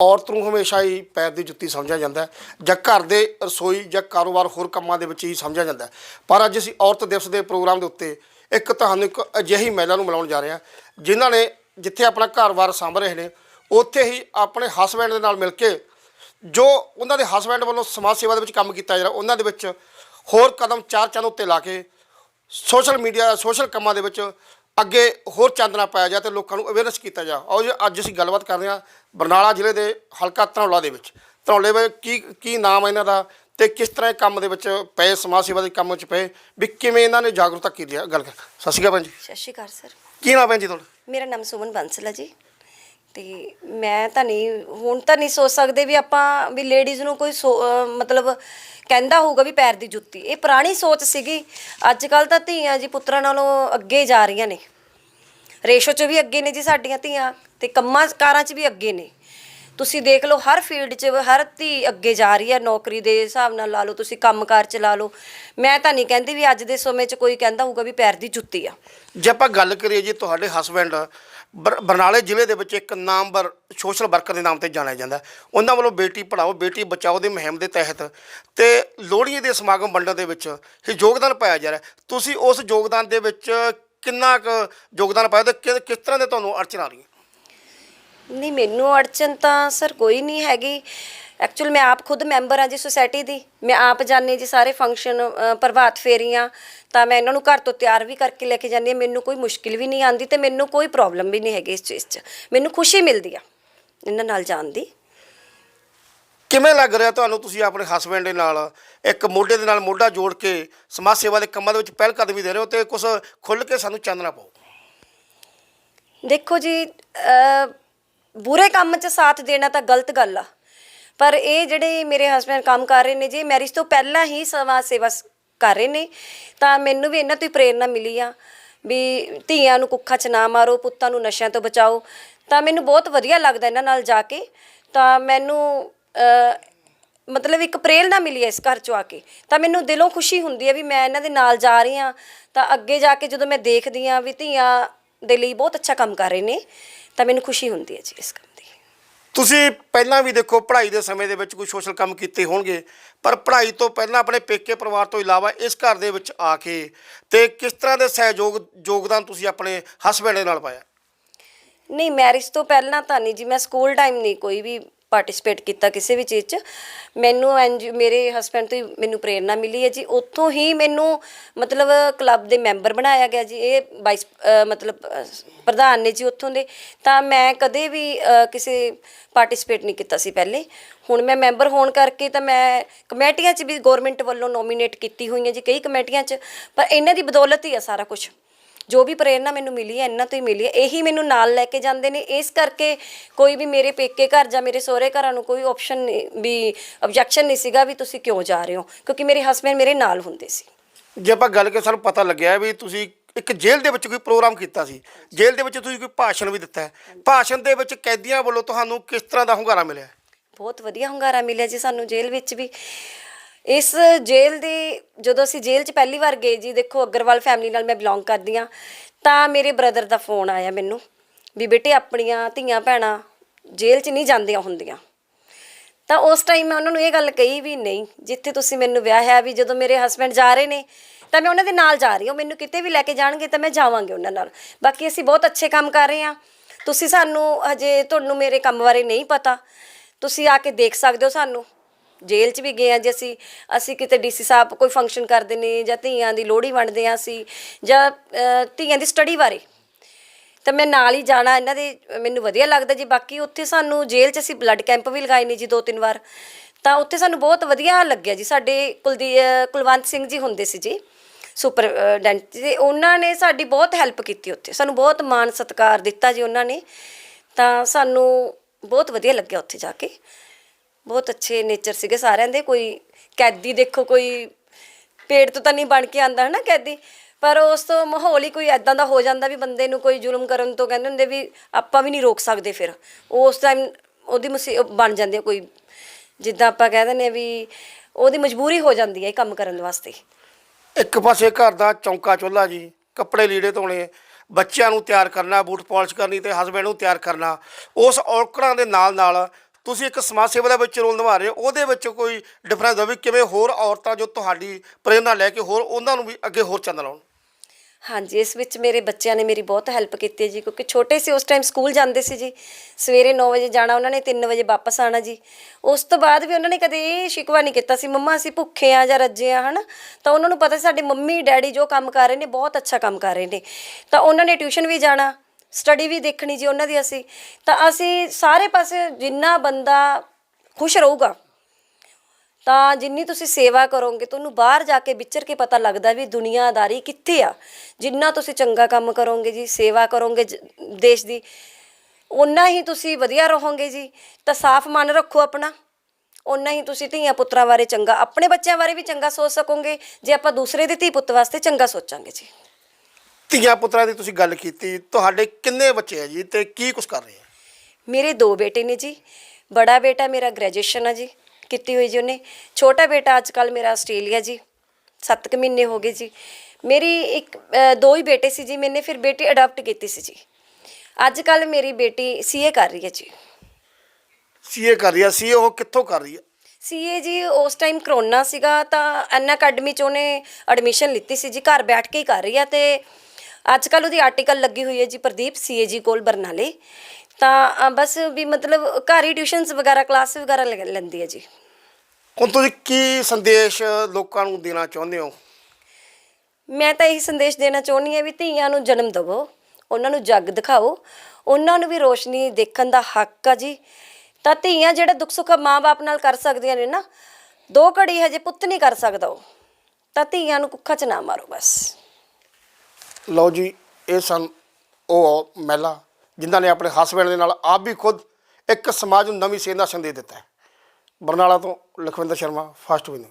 ਔਰਤ ਨੂੰ ਹਮੇਸ਼ਾ ਹੀ ਪੈਰ ਦੀ ਜੁੱਤੀ ਸਮਝਿਆ ਜਾਂਦਾ ਹੈ ਜਾਂ ਘਰ ਦੇ ਰਸੋਈ ਜਾਂ ਕਾਰੋਬਾਰ ਹੋਰ ਕੰਮਾਂ ਦੇ ਵਿੱਚ ਹੀ ਸਮਝਿਆ ਜਾਂਦਾ ਹੈ। ਪਰ ਅੱਜ ਅਸੀਂ ਔਰਤ ਦਿਵਸ ਦੇ ਪ੍ਰੋਗਰਾਮ ਦੇ ਉੱਤੇ ਇੱਕ ਤੁਹਾਨੂੰ ਇੱਕ ਅਜਿਹੀ ਮਹਿਲਾ ਨੂੰ ਮਿਲਾਉਣ ਜਾ ਰਹੇ ਹਾਂ, ਜਿਨ੍ਹਾਂ ਨੇ ਜਿੱਥੇ ਆਪਣਾ ਘਰ-ਬਾਰ ਸੰਭ ਰਹੇ ਨੇ, ਉੱਥੇ ਹੀ ਆਪਣੇ ਹਸਬੈਂਡ ਦੇ ਨਾਲ ਮਿਲ ਕੇ ਜੋ ਉਹਨਾਂ ਦੇ ਹਸਬੈਂਡ ਵੱਲੋਂ ਸਮਾਜ ਸੇਵਾ ਦੇ ਵਿੱਚ ਕੰਮ ਕੀਤਾ ਜਾ ਰਿਹਾ, ਉਹਨਾਂ ਦੇ ਵਿੱਚ ਹੋਰ ਕਦਮ ਚਾਰ ਚੰਦ ਉੱਤੇ ਲਾ ਕੇ ਸੋਸ਼ਲ ਮੀਡੀਆ ਸੋਸ਼ਲ ਕੰਮਾਂ ਦੇ ਵਿੱਚ ਅੱਗੇ ਹੋਰ ਚਾਨਣਾ ਪਾਇਆ ਜਾ ਤੇ ਲੋਕਾਂ ਨੂੰ ਅਵੇਅਰਨੈਸ ਕੀਤਾ ਜਾ ਆਓ ਜੀ ਅੱਜ ਅਸੀਂ ਗੱਲਬਾਤ ਕਰ ਰਹੇ ਹਾਂ ਬਰਨਾਲਾ ਜ਼ਿਲ੍ਹੇ ਦੇ ਹਲਕਾ ਧਨੌਲਾ ਦੇ ਵਿੱਚ। ਧਨੌਲੇ ਵਿੱਚ ਕੀ ਕੀ ਨਾਮ ਹੈ ਇਹਨਾਂ ਦਾ ਤੇ ਕਿਸ ਤਰ੍ਹਾਂ ਇਹ ਕੰਮ ਦੇ ਵਿੱਚ ਪਏ ਸਮਾਜ ਸੇਵਾ ਦੇ ਕੰਮ ਵਿੱਚ ਪਏ ਵੀ ਕਿਵੇਂ ਇਹਨਾਂ ਨੇ ਜਾਗਰੂਕਤਾ ਕੀਤੀ ਹੈ? ਗੱਲ ਕਰ। ਸਤਿ ਸ਼੍ਰੀ ਅਕਾਲ ਭੈਣ ਜੀ। ਸਤਿ ਸ਼੍ਰੀ ਅਕਾਲ ਸਰ। ਕੀ ਨਾਮ ਹੈ ਜੀ ਤੁਹਾਡਾ? ਮੇਰਾ ਨਾਮ ਸੁਮਨ ਬੰਸਲ ਹੈ ਜੀ। ਤੇ ਮੈਂ ਤਾਂ ਨਹੀਂ ਹੁਣ ਤਾਂ ਨਹੀਂ ਸੋਚ ਸਕਦੇ ਵੀ ਆਪਾਂ ਵੀ ਲੇਡੀਜ਼ ਨੂੰ ਕੋਈ ਮਤਲਬ ਕਹਿੰਦਾ ਹੋਊਗਾ ਵੀ ਪੈਰ ਦੀ ਜੁੱਤੀ। ਇਹ ਪੁਰਾਣੀ ਸੋਚ ਸੀਗੀ। ਅੱਜ ਕੱਲ ਤਾਂ ਧੀਆਂ ਜੀ ਪੁੱਤਰਾਂ ਨਾਲੋਂ ਅੱਗੇ ਜਾ ਰਹੀਆਂ ਨੇ। ਰੇਸ਼ੋ 'ਚ ਵੀ ਅੱਗੇ ਨੇ ਜੀ ਸਾਡੀਆਂ ਧੀਆਂ ਤੇ ਕੰਮਾਂ ਕਾਰਾਂ 'ਚ ਵੀ ਅੱਗੇ ਨੇ। ਤੁਸੀਂ ਦੇਖ ਲਓ ਹਰ ਫੀਲਡ 'ਚ ਹਰ ਧੀ ਅੱਗੇ ਜਾ ਰਹੀ ਹੈ। ਨੌਕਰੀ ਦੇ ਹਿਸਾਬ ਨਾਲ ਲਾ ਲਓ, ਤੁਸੀਂ ਕੰਮਕਾਰ 'ਚ ਲਾ ਲਓ। ਮੈਂ ਤਾਂ ਨਹੀਂ ਕਹਿੰਦੀ ਵੀ ਅੱਜ ਦੇ ਸਮੇਂ 'ਚ ਕੋਈ ਕਹਿੰਦਾ ਹੋਊਗਾ ਵੀ ਪੈਰ ਦੀ ਜੁੱਤੀ ਆ। ਜੇ ਆਪਾਂ ਗੱਲ ਕਰੀਏ ਜੀ ਤੁਹਾਡੇ ਹਸਬੈਂਡ ਬਰਨਾਲੇ ਜ਼ਿਲ੍ਹੇ ਦੇ ਵਿੱਚ ਇੱਕ ਨਾਮਵਰ ਸੋਸ਼ਲ ਵਰਕਰ ਦੇ ਨਾਮ ਤੇ ਜਾਣਿਆ ਜਾਂਦਾ ਉਹਨਾਂ ਵੱਲੋਂ ਬੇਟੀ ਪੜਾਓ ਬੇਟੀ ਬਚਾਓ ਦੇ ਮੁਹਿੰਮ ਦੇ ਤਹਿਤ ਤੇ ਲੋਹੜੀ ਦੇ ਸਮਾਗਮ ਵੰਡਣ ਦੇ ਵਿੱਚ ਇਹ ਯੋਗਦਾਨ ਪਾਇਆ ਜਾ ਰਿਹਾ ਤੁਸੀਂ ਉਸ ਯੋਗਦਾਨ ਦੇ ਵਿੱਚ ਕਿੰਨਾ ਕੁ ਯੋਗਦਾਨ ਪਾਇਆ ਤੇ ਕਿ- ਕਿਸ ਤਰ੍ਹਾਂ ਦੇ ਤੁਹਾਨੂੰ ਅੜਚਨ ਆ ਰਹੀਆਂ? ਨਹੀਂ, ਮੈਨੂੰ ਅੜਚਨ ਤਾਂ ਸਰ ਕੋਈ ਨਹੀਂ ਹੈਗੀ। ਐਕਚੁਅਲ ਮੈਂ ਆਪ ਖੁਦ ਮੈਂਬਰ ਹਾਂ ਜੀ ਸੁਸਾਇਟੀ ਦੀ। ਮੈਂ ਆਪ ਜਾਂਦੀ ਜੀ ਸਾਰੇ ਫੰਕਸ਼ਨ ਪ੍ਰਭਾਤ ਫੇਰੀਆਂ। ਤਾਂ ਮੈਂ ਇਹਨਾਂ ਨੂੰ ਘਰ ਤੋਂ ਤਿਆਰ ਵੀ ਕਰਕੇ ਲੈ ਕੇ ਜਾਂਦੀ ਹਾਂ। ਮੈਨੂੰ ਕੋਈ ਮੁਸ਼ਕਿਲ ਵੀ ਨਹੀਂ ਆਉਂਦੀ ਤੇ ਮੈਨੂੰ ਕੋਈ ਪ੍ਰੋਬਲਮ ਵੀ ਨਹੀਂ ਹੈਗੀ ਇਸ ਚੀਜ਼ 'ਚ। ਮੈਨੂੰ ਖੁਸ਼ੀ ਮਿਲਦੀ ਆ ਇਹਨਾਂ ਨਾਲ ਜਾਣ ਦੀ। ਕਿਵੇਂ ਲੱਗ ਰਿਹਾ ਤੁਹਾਨੂੰ ਤੁਸੀਂ ਆਪਣੇ ਹਸਬੈਂਡ ਦੇ ਨਾਲ? ਇੱਕ ਮੋਢੇ ਦੇ ਨਾਲ ਮੋਢਾ ਜੋੜ ਕੇ ਸਮਾਜ ਸੇਵਾ ਦੇ ਕੰਮਾਂ ਦੇ ਵਿੱਚ ਪਹਿਲ ਕਦਮੀ ਦੇ ਰਹੇ ਹੋ ਤੇ ਕੁਝ ਖੁੱਲ ਕੇ ਸਾਨੂੰ ਚਾਨਣਾ ਪਾਓ। ਦੇਖੋ ਜੀ ਬੁਰੇ ਕੰਮ 'ਚ ਸਾਥ ਦੇਣਾ ਤਾਂ ਗਲਤ ਗੱਲ ਆ। ਪਰ ਇਹ ਜਿਹੜੇ ਮੇਰੇ ਹਸਬੰਡ ਕੰਮ ਕਰ ਰਹੇ ਨੇ ਜੀ ਮੈਰਿਜ ਤੋਂ ਪਹਿਲਾਂ ਹੀ ਸਮਾਜ ਸੇਵਾ ਕਰ ਰਹੇ ਨੇ, ਤਾਂ ਮੈਨੂੰ ਵੀ ਇਹਨਾਂ ਤੋਂ ਹੀ ਪ੍ਰੇਰਣਾ ਮਿਲੀ ਆ ਵੀ ਧੀਆਂ ਨੂੰ ਕੁੱਖਾਂ 'ਚ ਨਾ ਮਾਰੋ, ਪੁੱਤਾਂ ਨੂੰ ਨਸ਼ਿਆਂ ਤੋਂ ਬਚਾਓ। ਤਾਂ ਮੈਨੂੰ ਬਹੁਤ ਵਧੀਆ ਲੱਗਦਾ ਇਹਨਾਂ ਨਾਲ ਜਾ ਕੇ। ਤਾਂ ਮੈਨੂੰ ਮਤਲਬ ਇੱਕ ਪ੍ਰੇਰਣਾ ਮਿਲੀ ਹੈ ਇਸ ਘਰ ਚੋਂ ਆ ਕੇ। ਤਾਂ ਮੈਨੂੰ ਦਿਲੋਂ ਖੁਸ਼ੀ ਹੁੰਦੀ ਹੈ ਵੀ ਮੈਂ ਇਹਨਾਂ ਦੇ ਨਾਲ ਜਾ ਰਹੀ ਹਾਂ। ਤਾਂ ਅੱਗੇ ਜਾ ਕੇ ਜਦੋਂ ਮੈਂ ਦੇਖਦੀ ਹਾਂ ਵੀ ਧੀਆਂ ਦੇ ਲਈ ਬਹੁਤ ਅੱਛਾ ਕੰਮ ਕਰ ਰਹੇ ਨੇ ਤਾਂ ਮੈਨੂੰ ਖੁਸ਼ੀ ਹੁੰਦੀ ਹੈ ਜੀ ਇਸ ਕੰਮ ਦੀ। ਤੁਸੀਂ ਪਹਿਲਾਂ ਵੀ ਦੇਖੋ ਪੜ੍ਹਾਈ ਦੇ ਸਮੇਂ ਦੇ ਵਿੱਚ ਕੋਈ ਸੋਸ਼ਲ ਕੰਮ ਕੀਤੇ ਹੋਣਗੇ ਪਰ ਪੜ੍ਹਾਈ ਤੋਂ ਪਹਿਲਾਂ ਆਪਣੇ ਪੇਕੇ ਪਰਿਵਾਰ ਤੋਂ ਇਲਾਵਾ ਇਸ ਘਰ ਦੇ ਵਿੱਚ ਆ ਕੇ ਤੇ ਕਿਸ ਤਰ੍ਹਾਂ ਦੇ ਸਹਿਯੋਗ ਯੋਗਦਾਨ ਤੁਸੀਂ ਆਪਣੇ ਹਸਬੈਂਡ ਦੇ ਨਾਲ ਪਾਇਆ? ਨਹੀਂ ਮੈਰਿਜ ਤੋਂ ਪਹਿਲਾਂ ਤਾਂ ਨਹੀਂ ਜੀ ਮੈਂ ਸਕੂਲ ਟਾਈਮ ਨਹੀਂ ਕੋਈ ਵੀ ਪਾਰਟਿਸਿਪੇਟ ਕੀਤਾ ਕਿਸੇ ਵੀ ਚੀਜ਼ 'ਚ, ਮੈਨੂੰ ਐਨਜ ਮੇਰੇ ਹਸਬੰਡ ਤੋਂ ਹੀ ਮੈਨੂੰ ਪ੍ਰੇਰਣਾ ਮਿਲੀ ਹੈ ਜੀ। ਉੱਥੋਂ ਹੀ ਮੈਨੂੰ ਮਤਲਬ ਕਲੱਬ ਦੇ ਮੈਂਬਰ ਬਣਾਇਆ ਗਿਆ ਜੀ। ਇਹ ਵਾਈਸ ਮਤਲਬ ਪ੍ਰਧਾਨ ਨੇ ਜੀ ਉੱਥੋਂ ਦੇ। ਤਾਂ ਮੈਂ ਕਦੇ ਵੀ ਕਿਸੇ ਪਾਰਟਿਸਿਪੇਟ ਨਹੀਂ ਕੀਤਾ ਸੀ ਪਹਿਲੇ। ਹੁਣ ਮੈਂ ਮੈਂਬਰ ਹੋਣ ਕਰਕੇ ਤਾਂ ਮੈਂ ਕਮੇਟੀਆਂ 'ਚ ਵੀ ਗਵਰਨਮੈਂਟ ਵੱਲੋਂ ਨੋਮੀਨੇਟ ਕੀਤੀ ਹੋਈਆਂ ਜੀ, ਕਈ ਕਮੇਟੀਆਂ 'ਚ। ਪਰ ਇਹਨਾਂ ਦੀ ਬਦੌਲਤ ਹੀ ਆ ਸਾਰਾ ਕੁਝ ਜੋ ਵੀ ਪ੍ਰੇਰਣਾ ਮੈਨੂੰ ਮਿਲੀ ਹੈ ਇਹਨਾਂ ਤੋਂ ਹੀ ਮਿਲੀ ਹੈ। ਇਹੀ ਮੈਨੂੰ ਨਾਲ ਲੈ ਕੇ ਜਾਂਦੇ ਨੇ। ਇਸ ਕਰਕੇ ਕੋਈ ਵੀ ਮੇਰੇ ਪੇਕੇ ਘਰ ਜਾਂ ਮੇਰੇ ਸਹੁਰੇ ਘਰਾਂ ਨੂੰ ਕੋਈ ਆਪਸ਼ਨ ਵੀ ਆਬਜੈਕਸ਼ਨ ਨਹੀਂ ਸੀਗਾ ਵੀ ਤੁਸੀਂ ਕਿਉਂ ਜਾ ਰਹੇ ਹੋ ਕਿਉਂਕਿ ਮੇਰੇ ਹਸਬੰਡ ਮੇਰੇ ਨਾਲ ਹੁੰਦੇ ਸੀ। ਜੇ ਆਪਾਂ ਗੱਲ ਕੇ ਸਾਨੂੰ ਪਤਾ ਲੱਗਿਆ ਵੀ ਤੁਸੀਂ ਇੱਕ ਜੇਲ੍ਹ ਦੇ ਵਿੱਚ ਕੋਈ ਪ੍ਰੋਗਰਾਮ ਕੀਤਾ ਸੀ। ਜੇਲ੍ਹ ਦੇ ਵਿੱਚ ਤੁਸੀਂ ਕੋਈ ਭਾਸ਼ਣ ਵੀ ਦਿੱਤਾ ਹੈ। ਭਾਸ਼ਣ ਦੇ ਵਿੱਚ ਕੈਦੀਆਂ ਵੱਲੋਂ ਤੁਹਾਨੂੰ ਕਿਸ ਤਰ੍ਹਾਂ ਦਾ ਹੁੰਗਾਰਾ ਮਿਲਿਆ? ਬਹੁਤ ਵਧੀਆ ਹੁੰਗਾਰਾ ਮਿਲਿਆ ਜੀ ਸਾਨੂੰ ਜੇਲ੍ਹ ਵਿੱਚ ਵੀ। ਇਸ ਜੇਲ੍ਹ ਦੀ, ਜਦੋਂ ਅਸੀਂ ਜੇਲ੍ਹ 'ਚ ਪਹਿਲੀ ਵਾਰ ਗਏ ਜੀ, ਦੇਖੋ ਅਗਰਵਾਲ ਫੈਮਿਲੀ ਨਾਲ ਮੈਂ ਬਿਲੋਂਗ ਕਰਦੀ ਆ ਤਾਂ ਮੇਰੇ ਬ੍ਰਦਰ ਦਾ ਫੋਨ ਆਇਆ ਮੈਨੂੰ ਵੀ ਬੇਟੇ ਆਪਣੀਆਂ ਧੀਆਂ ਭੈਣਾਂ ਜੇਲ੍ਹ 'ਚ ਨਹੀਂ ਜਾਂਦੀਆਂ ਹੁੰਦੀਆਂ। ਤਾਂ ਉਸ ਟਾਈਮ ਮੈਂ ਉਹਨਾਂ ਨੂੰ ਇਹ ਗੱਲ ਕਹੀ ਵੀ ਨਹੀਂ, ਜਿੱਥੇ ਤੁਸੀਂ ਮੈਨੂੰ ਵਿਆਹਿਆ ਵੀ ਜਦੋਂ ਮੇਰੇ ਹਸਬੰਡ ਜਾ ਰਹੇ ਨੇ, ਤਾਂ ਮੈਂ ਉਹਨਾਂ ਦੇ ਨਾਲ ਜਾ ਰਹੀ ਹਾਂ ਮੈਨੂੰ ਕਿਤੇ ਵੀ ਲੈ ਕੇ ਜਾਣਗੇ ਤਾਂ ਮੈਂ ਜਾਵਾਂਗੀ ਉਹਨਾਂ ਨਾਲ। ਬਾਕੀ ਅਸੀਂ ਬਹੁਤ ਅੱਛੇ ਕੰਮ ਕਰ ਰਹੇ ਹਾਂ। ਤੁਸੀਂ ਸਾਨੂੰ ਹਜੇ ਤੁਹਾਨੂੰ ਮੇਰੇ ਕੰਮ ਬਾਰੇ ਨਹੀਂ ਪਤਾ। ਤੁਸੀਂ ਆ ਕੇ ਦੇਖ ਸਕਦੇ ਹੋ ਸਾਨੂੰ। ਜੇਲ੍ਹ 'ਚ ਵੀ ਗਏ ਆ ਜੇ ਅਸੀਂ ਅਸੀਂ ਕਿਤੇ ਡੀਸੀ ਸਾਹਿਬ ਕੋਈ ਫੰਕਸ਼ਨ ਕਰਦੇ ਨੇ ਜਾਂ ਧੀਆਂ ਦੀ ਲੋਹੜੀ ਵੰਡਦੇ ਆ ਅਸੀਂ ਜਾਂ ਅ, ਧੀਆਂ ਦੀ ਸਟੱਡੀ ਬਾਰੇ। ਤਾਂ ਮੈਂ ਨਾਲ ਹੀ ਜਾਣਾ ਇਹਨਾਂ ਦੇ ਮੈਨੂੰ ਵਧੀਆ ਲੱਗਦਾ ਜੀ ਬਾਕੀ ਉੱਥੇ ਸਾਨੂੰ ਜੇਲ੍ਹ 'ਚ ਅਸੀਂ ਬਲੱਡ ਕੈਂਪ ਵੀ ਲਗਾਏ ਨੇ ਜੀ ਦੋ ਤਿੰਨ ਵਾਰ। ਤਾਂ ਉੱਥੇ ਸਾਨੂੰ ਬਹੁਤ ਵਧੀਆ ਲੱਗਿਆ ਜੀ ਸਾਡੇ ਕੁਲਦੀ ਅ, ਕੁਲਵੰਤ ਸਿੰਘ ਜੀ ਹੁੰਦੇ ਸੀ ਜੀ ਸੁਪਰਡੈਂਟ ਤੇ ਉਹਨਾਂ ਨੇ ਸਾਡੀ ਬਹੁਤ ਹੈਲਪ ਕੀਤੀ ਉੱਥੇ। ਸਾਨੂੰ ਬਹੁਤ ਮਾਣ ਸਤਿਕਾਰ ਦਿੱਤਾ ਜੀ ਉਹਨਾਂ ਨੇ। ਤਾਂ ਸਾਨੂੰ ਬਹੁਤ ਵਧੀਆ ਲੱਗਿਆ ਉੱਥੇ ਜਾ ਕੇ। ਬਹੁਤ ਅੱਛੇ ਨੇਚਰ ਸੀਗੇ ਸਾਰਿਆਂ ਦੇ, ਕੋਈ ਕੈਦੀ ਦੇਖੋ, ਕੋਈ ਪੇੜ ਤੋਂ ਤਾਂ ਨਹੀਂ ਬਣ ਕੇ ਆਂਦਾ ਹਨਾ ਕੈਦੀ, ਪਰ ਉਸ ਤੋਂ ਮਾਹੌਲ ਹੀ ਕੋਈ ਐਦਾਂ ਦਾ ਹੋ ਜਾਂਦਾ ਵੀ ਬੰਦੇ ਨੂੰ ਕੋਈ ਜ਼ੁਲਮ ਕਰਨ ਤੋਂ ਕਹਿੰਦੇ ਹੁੰਦੇ ਵੀ ਆਪਾਂ ਵੀ ਨਹੀਂ ਰੋਕ ਸਕਦੇ ਫਿਰ। ਉਸ ਟਾਈਮ ਉਹਦੀ ਮੁਸੀ ਬਣ ਜਾਂਦੀ ਹੈ ਕੋਈ, ਜਿੱਦਾਂ ਆਪਾਂ ਕਹਿ ਦਿੰਦੇ ਆ ਵੀ ਉਹਦੀ ਮਜਬੂਰੀ ਹੋ ਜਾਂਦੀ ਹੈ ਇਹ ਕੰਮ ਕਰਨ ਵਾਸਤੇ। ਇੱਕ ਪਾਸੇ ਘਰ ਦਾ ਚੌਂਕਾ ਚੁੱਲ੍ਹਾ ਜੀ, ਕੱਪੜੇ ਲੀੜੇ ਧੋਣੇ, ਬੱਚਿਆਂ ਨੂੰ ਤਿਆਰ ਕਰਨਾ, ਬੂਟ ਪਾਲਿਸ਼ ਕਰਨੀ ਤੇ ਹਸਬੈਂਡ ਨੂੰ ਤਿਆਰ ਕਰਨਾ, ਉਸ ਔਕੜਾਂ ਦੇ ਨਾਲ ਨਾਲ ਤੁਸੀਂ ਇੱਕ ਸਮਾਜ ਸੇਵਾ ਦੇ ਵਿੱਚ ਰੋਲ ਨਿਭਾ ਰਹੇ ਹੋ, ਉਹਦੇ ਵਿੱਚ ਕੋਈ ਡਿਫਰੈਂਸ ਹੋਵੇ, ਕਿਵੇਂ ਹੋਰ ਔਰਤਾਂ ਜੋ ਤੁਹਾਡੀ ਪ੍ਰੇਰਨਾ ਲੈ ਕੇ ਹੋਰ ਉਹਨਾਂ ਨੂੰ ਵੀ ਅੱਗੇ ਹੋਰ ਚੰਦ ਲਾਉਣ? ਹਾਂਜੀ, ਇਸ ਵਿੱਚ ਮੇਰੇ ਬੱਚਿਆਂ ਨੇ ਮੇਰੀ ਬਹੁਤ ਹੈਲਪ ਕੀਤੀ ਹੈ ਜੀ, ਕਿਉਂਕਿ ਛੋਟੇ ਸੀ, ਉਸ ਟਾਈਮ ਸਕੂਲ ਜਾਂਦੇ ਸੀ ਜੀ। ਸਵੇਰੇ 9 ਵਜੇ ਜਾਣਾ ਉਹਨਾਂ ਨੇ 3 ਵਜੇ ਵਾਪਸ ਆਣਾ ਜੀ। ਉਸ ਤੋਂ ਬਾਅਦ ਵੀ ਉਹਨਾਂ ਨੇ ਕਦੇ ਇਹ ਸ਼ਿਕਵਾ ਨਹੀਂ ਕੀਤਾ ਸੀ, ਮੰਮਾ ਅਸੀਂ ਭੁੱਖੇ ਆ ਜਾਂ ਰੱਜੇ ਆ ਹਨਾ? ਤਾਂ ਉਹਨਾਂ ਨੂੰ ਪਤਾ ਸੀ, ਸਾਡੇ ਮੰਮੀ ਡੈਡੀ ਜੋ ਕੰਮ ਕਰ ਰਹੇ ਨੇ, ਬਹੁਤ ਅੱਛਾ ਕੰਮ ਕਰ ਰਹੇ ਨੇ। ਤਾਂ ਉਹਨਾਂ ਨੇ ਟਿਊਸ਼ਨ ਵੀ ਜਾਣਾ ਸਟੱਡੀ ਵੀ ਦੇਖਣੀ ਜੀ ਉਹਨਾਂ ਦੀ ਅਸੀਂ, ਤਾਂ ਅਸੀਂ ਸਾਰੇ ਪਾਸੇ ਜਿੰਨਾ ਬੰਦਾ ਖੁਸ਼ ਰਹੂਗਾ, ਤਾਂ ਜਿੰਨੀ ਤੁਸੀਂ ਸੇਵਾ ਕਰੋਗੇ, ਤੁਹਾਨੂੰ ਬਾਹਰ ਜਾ ਕੇ ਵਿਚਰ ਕੇ ਪਤਾ ਲੱਗਦਾ ਵੀ ਦੁਨੀਆਦਾਰੀ ਕਿੱਥੇ ਆ। ਜਿੰਨਾ ਤੁਸੀਂ ਚੰਗਾ ਕੰਮ ਕਰੋਗੇ ਜੀ, ਸੇਵਾ ਕਰੋਗੇ ਦੇਸ਼ ਦੀ, ਓਨਾ ਹੀ ਤੁਸੀਂ ਵਧੀਆ ਰਹੋਗੇ ਜੀ। ਤਾਂ ਸਾਫ਼ ਮਨ ਰੱਖੋ ਆਪਣਾ ਉਨਾ ਹੀ ਤੁਸੀਂ ਧੀਆਂ ਪੁੱਤਰਾਂ ਬਾਰੇ ਚੰਗਾ, ਆਪਣੇ ਬੱਚਿਆਂ ਬਾਰੇ ਵੀ ਚੰਗਾ ਸੋਚ ਸਕੋਗੇ, ਜੇ ਆਪਾਂ ਦੂਸਰੇ ਦੇ ਧੀ ਪੁੱਤ ਵਾਸਤੇ ਚੰਗਾ ਸੋਚਾਂਗੇ ਜੀ। ਧੀਆਂ ਪੁੱਤਰਾਂ ਦੀ ਤੁਸੀਂ ਗੱਲ ਕੀਤੀ ਤੁਹਾਡੇ ਕਿੰਨੇ ਬੱਚੇ ਆ ਜੀ ਤੇ ਕੀ ਕੁਝ ਕਰ ਰਹੇ ਆ? ਮੇਰੇ ਦੋ ਬੇਟੇ ਨੇ ਜੀ ਬੜਾ ਬੇਟਾ ਮੇਰਾ ਗ੍ਰੈਜੂਏਸ਼ਨ ਆ ਜੀ ਕੀਤੀ ਹੋਈ ਜੀ ਉਹਨੇ ਛੋਟਾ ਬੇਟਾ ਅੱਜ ਕੱਲ ਮੇਰਾ ਆਸਟ੍ਰੇਲੀਆ ਜੀ 7 ਕੁ ਮਹੀਨੇ ਹੋ ਗਏ ਜੀ। ਮੇਰੀ ਇੱਕ ਅ, ਦੋ ਹੀ ਬੇਟੇ ਸੀ ਜੀ ਮੈਨੇ ਫਿਰ ਬੇਟੀ ਅਡਾਪਟ ਕੀਤੀ ਸੀ ਜੀ। ਅੱਜ ਕੱਲ ਮੇਰੀ ਬੇਟੀ ਸੀਏ ਕਰ ਰਹੀ ਹੈ ਜੀ। ਸੀਏ ਕਰ ਰਹੀ ਆ ਸੀ ਉਹ ਕਿੱਥੋਂ ਕਰ ਰਹੀ ਆ? ਸੀਏ ਜੀ ਉਸ ਟਾਈਮ ਕਰੋਨਾ ਸੀਗਾ ਤਾਂ ਐਨ ਅਕੈਡਮੀ ਚ ਉਹਨੇ ਐਡਮਿਸ਼ਨ ਲਿੱਤੀ ਸੀ ਜੀ ਘਰ ਬੈਠ ਕੇ ਹੀ ਕਰ ਰਹੀ ਆ ਤੇ ਅੱਜ ਕੱਲ ਉਹਦੀ ਆਰਟੀਕਲ ਲੱਗੀ ਹੋਈ ਹੈ ਜੀ ਪ੍ਰਦੀਪ ਸੀਏ ਜੀ ਕੋਲ ਬਰਨਾਲੇ। ਤਾਂ ਅ, ਬਸ ਵੀ ਮਤਲਬ ਘਰ ਹੀ ਟਿਊਸ਼ਨਸ ਵਗੈਰਾ ਕਲਾਸ ਵਗੈਰਾ ਲੈ- ਲੈਂਦੀ ਹੈ ਜੀ। ਹੁਣ ਤੁਸੀਂ ਕੀ ਸੰਦੇਸ਼ ਲੋਕਾਂ ਨੂੰ ਦੇਣਾ ਚਾਹੁੰਦੇ ਹੋ? ਮੈਂ ਤਾਂ ਇਹੀ ਸੰਦੇਸ਼ ਦੇਣਾ ਚਾਹੁੰਦੀ ਹਾਂ ਵੀ ਧੀਆਂ ਨੂੰ ਜਨਮ ਦਿਵੋ ਉਹਨਾਂ ਨੂੰ ਜੱਗ ਦਿਖਾਓ ਉਹਨਾਂ ਨੂੰ ਵੀ ਰੋਸ਼ਨੀ ਦੇਖਣ ਦਾ ਹੱਕ ਆ ਜੀ। ਤਾਂ ਧੀਆਂ ਜਿਹੜਾ ਦੁੱਖ ਸੁੱਖ ਮਾਂ-ਬਾਪ ਨਾਲ ਕਰ ਸਕਦੀਆਂ ਨੇ ਨਾ ਦੋ ਘੜੀ ਹਜੇ ਪੁੱਤ ਨਹੀਂ ਕਰ ਸਕਦਾ ਉਹ। ਤਾਂ ਧੀਆਂ ਨੂੰ ਕੁੱਖਾਂ 'ਚ ਨਾ ਮਾਰੋ ਬਸ। ਲਓ ਜੀ, ਇਹ ਸਨ ਉਹ ਮਹਿਲਾ, ਜਿਨ੍ਹਾਂ ਨੇ ਆਪਣੇ ਹਸਬੈਂਡ ਦੇ ਨਾਲ ਆਪ ਵੀ ਖੁਦ ਇੱਕ ਸਮਾਜ ਨੂੰ ਨਵੀਂ ਸੇਧ ਦਾ ਸੰਦੇਸ਼ ਦਿੱਤਾ ਹੈ। ਬਰਨਾਲਾ ਤੋਂ ਲਖਵਿੰਦਰ ਸ਼ਰਮਾ, ਫਾਸਟ ਵਿਨਿੰਗ